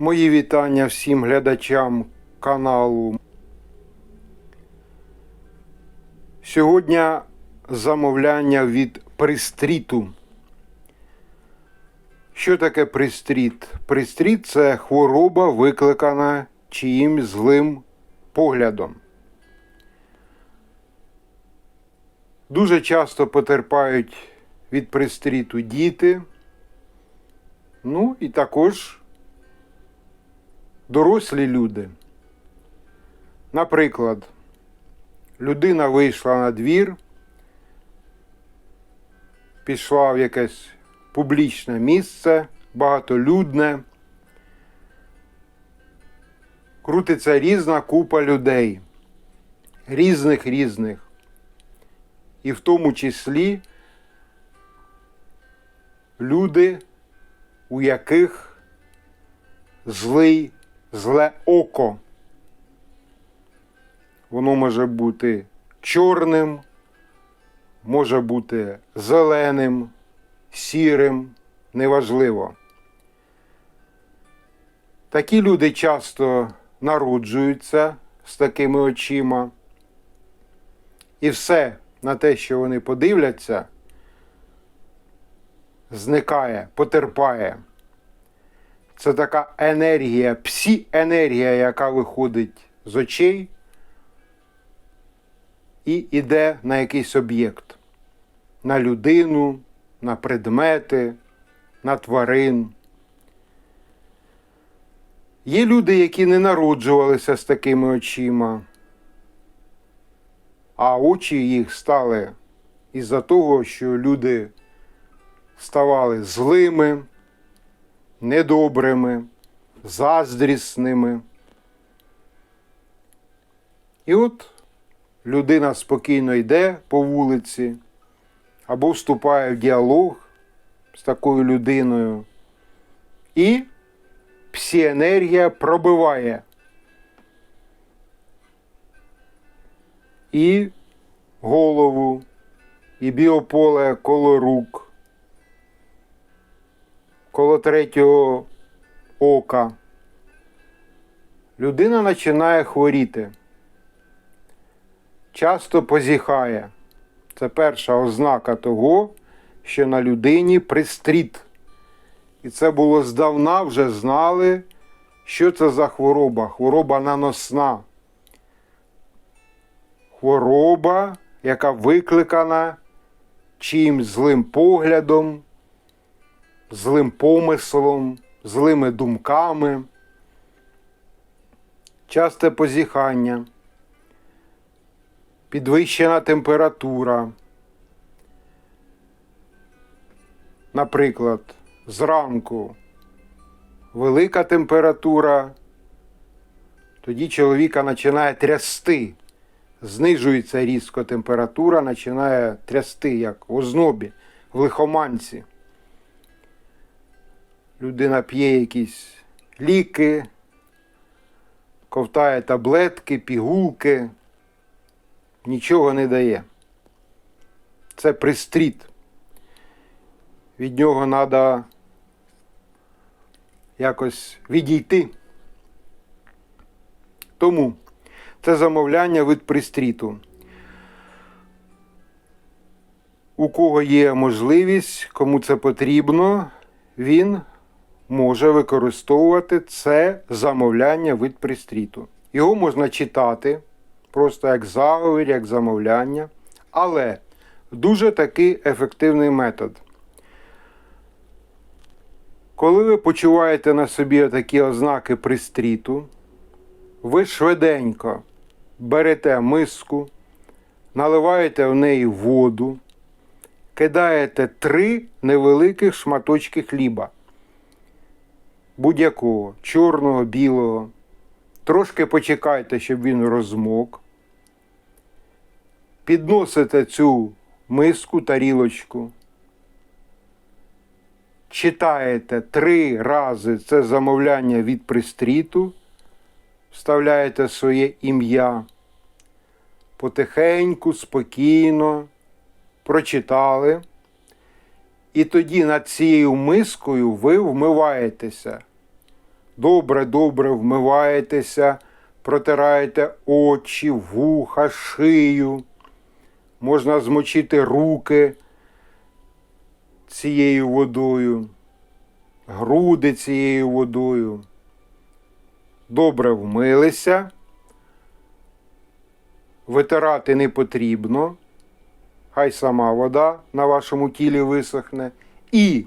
Мої вітання всім глядачам каналу. Сьогодні замовляння від пристріту. Що таке пристріт? Пристріт це хвороба, викликана чиїмсь злим поглядом. Дуже часто потерпають від пристріту діти, ну і також дорослі люди. Наприклад, людина вийшла на двір, пішла в якесь публічне місце, багатолюдне, крутиться різна купа людей, різних різних. І в тому числі люди, у яких злий, зле око. Воно може бути чорним, може бути зеленим, сірим, неважливо. Такі люди часто народжуються з такими очима. І все на те, що вони подивляться, зникає, потерпає. Це така енергія, псі-енергія, яка виходить з очей і йде на якийсь об'єкт, на людину, на предмети, на тварин. Є люди, які не народжувалися з такими очима, а очі їх стали із-за того, що люди ставали злими, недобрими, заздрісними. І от людина спокійно йде по вулиці або вступає в діалог з такою людиною, і псіенергія пробиває. І голову, і біополе коло рук, коло третього ока. Людина починає хворіти, часто позіхає. Це перша ознака того, що на людині пристріт. І це було здавна вже знали, що це за хвороба. Хвороба наносна. Хвороба, яка викликана чиїмсь злим поглядом, злим помислом, злими думками, часте позіхання, підвищена температура. Наприклад, зранку велика температура, тоді чоловіка починає трясти. Знижується різко температура, починає трясти, як в ознобі, в лихоманці. Людина п'є якісь ліки, ковтає таблетки, пігулки, нічого не дає. Це пристріт. Від нього треба якось відійти. Тому це замовляння від пристріту. У кого є можливість, кому це потрібно, він може використовувати це замовляння від пристріту. Його можна читати просто як заговір, як замовляння, але дуже такий ефективний метод. Коли ви почуваєте на собі такі ознаки пристріту, ви швиденько берете миску, наливаєте в неї воду, кидаєте три невеликих шматочки хліба, будь-якого, чорного, білого. Трошки почекайте, щоб він розмок. Підносите цю миску, тарілочку. Читаєте три рази це замовляння від пристріту вставляєте своє ім'я. Потихеньку, спокійно прочитали. І тоді над цією мискою ви вмиваєтеся. Добре-добре вмиваєтеся, протираєте очі, вуха, шию. Можна змочити руки цією водою, груди цією водою. Добре вмилися. Витирати не потрібно. Хай сама вода на вашому тілі висохне. І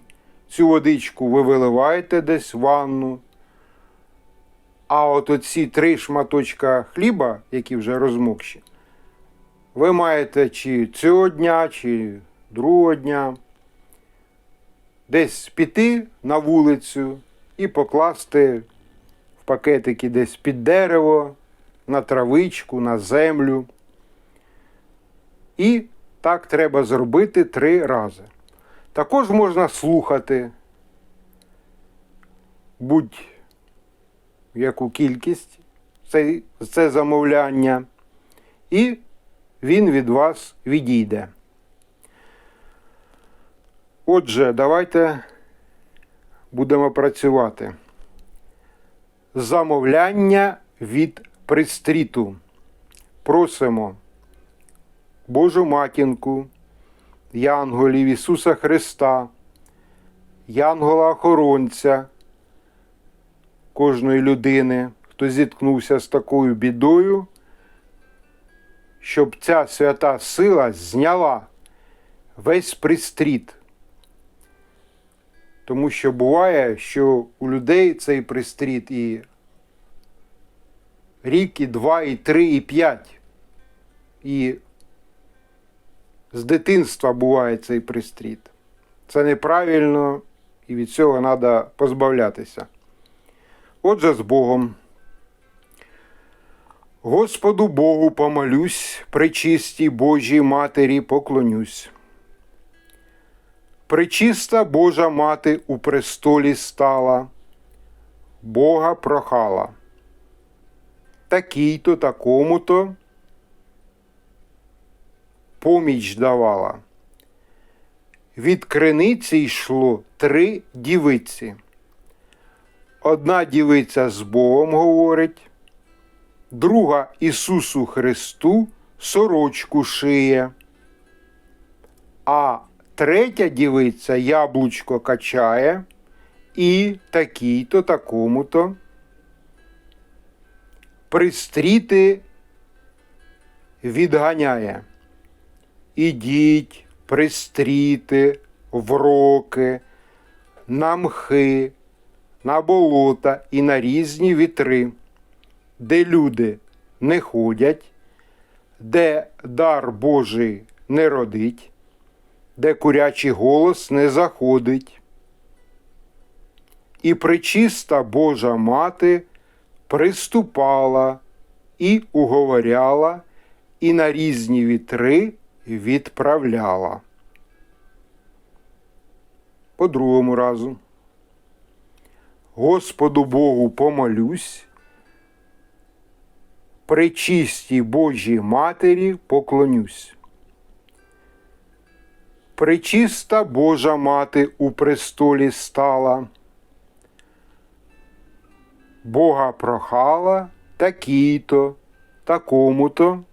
цю водичку ви виливаєте десь в ванну. А от оці три шматочка хліба, які вже розмокші, ви маєте чи цього дня, чи другого дня десь піти на вулицю і покласти в пакетики десь під дерево, на травичку, на землю. І так треба зробити три рази. Також можна слухати будь-яку кількість це, це замовляння, і він від вас відійде. Отже, давайте будемо працювати. Замовляння від пристріту. Просимо Божу матінку, Янголів Ісуса Христа, Янгола-охоронця кожної людини, хто зіткнувся з такою бідою, щоб ця свята сила зняла весь пристріт. Тому що буває, що у людей цей пристріт і рік, і два, і три, і п'ять. І з дитинства буває цей пристріт. Це неправильно і від цього треба позбавлятися. Отже, з Богом. Господу Богу помолюсь, пречистій Божій Матері поклонюсь. Пречиста Божа мати у престолі стала, Бога прохала. Такій-то, такому-то поміч давала. Від криниці йшло три дівиці. Одна дівиця з Богом говорить, друга Ісусу Христу сорочку шиє, а третя дівиця яблучко качає і такій-то, такому-то. Пристріти відганяє. Ідіть, пристріти, вроки, на мхи, на болота і на різні вітри, де люди не ходять, де дар Божий не родить, де курячий голос не заходить. І причиста Божа мати приступала і уговоряла, і на різні вітри відправляла. По другому разу. Господу Богу помолюсь, причистій Божій Матері поклонюсь. Пречиста Божа мати у престолі стала, Бога прохала такій-то, такому-то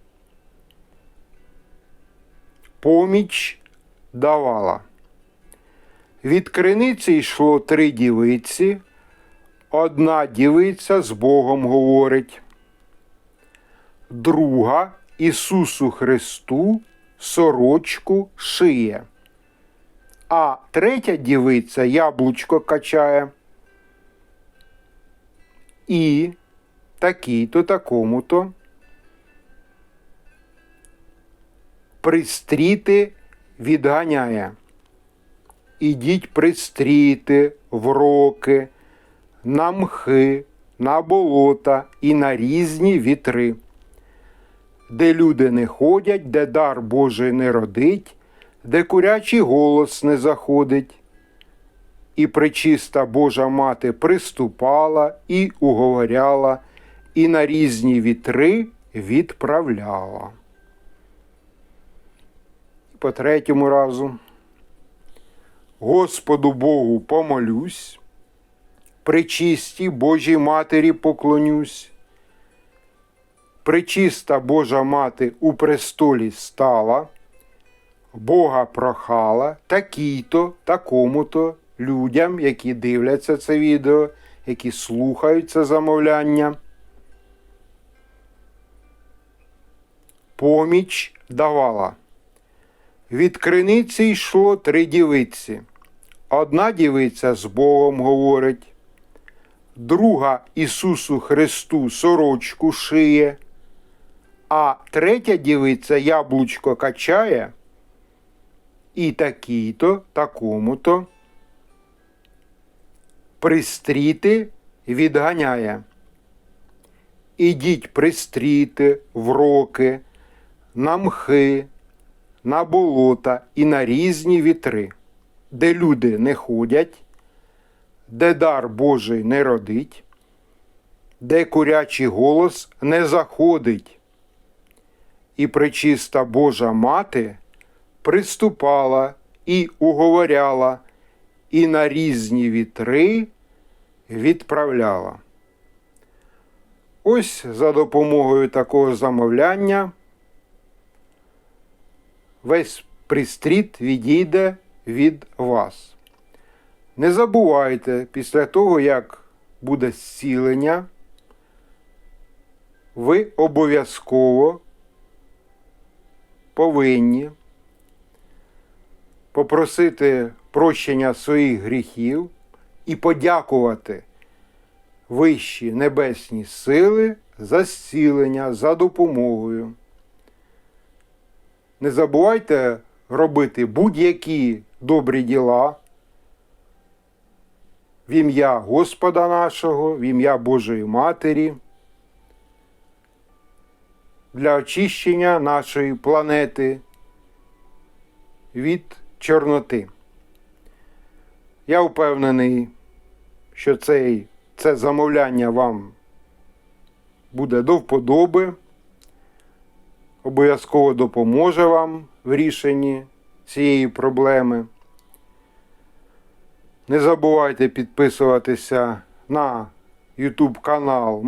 поміч давала. Від криниці йшло три дівиці, одна дівиця з Богом говорить, друга Ісусу Христу сорочку шиє, а третя дівиця яблучко качає. І такій-то, такому-то пристріти відганяє. Ідіть пристріти, вроки, на мхи, на болота і на різні вітри, де люди не ходять, де дар Божий не родить, де курячий голос не заходить. І пречиста Божа мати приступала і уговоряла, і на різні вітри відправляла по третьому разу. Господу Богу помолюсь, Пречистій Божій Матері поклонюсь. Пречиста Божа Мати у престолі стала, Бога прохала такій-то, такому-то людям, які дивляться це відео, які слухають це замовляння. Поміч давала. Від криниці йшло три дівиці. Одна дівиця з Богом говорить, друга Ісусу Христу сорочку шиє, а третя дівиця яблучко качає, і такій-то, такому-то пристріти відганяє. Ідіть пристріти в роки, на мхи, на болота і на різні вітри, де люди не ходять, де дар Божий не родить, де курячий голос не заходить. І пречиста Божа мати приступала і уговоряла, і на різні вітри відправляла. Ось за допомогою такого замовляння весь пристріт відійде від вас. Не забувайте, після того, як буде зцілення, ви обов'язково повинні попросити прощення своїх гріхів і подякувати вищі небесні сили за зцілення, за допомогою. Не забувайте робити будь-які добрі діла в ім'я Господа нашого, в ім'я Божої Матері для очищення нашої планети від Чорноти. Я впевнений, що цей, це замовляння вам буде до вподоби, обов'язково допоможе вам в рішенні цієї проблеми. Не забувайте підписуватися на YouTube канал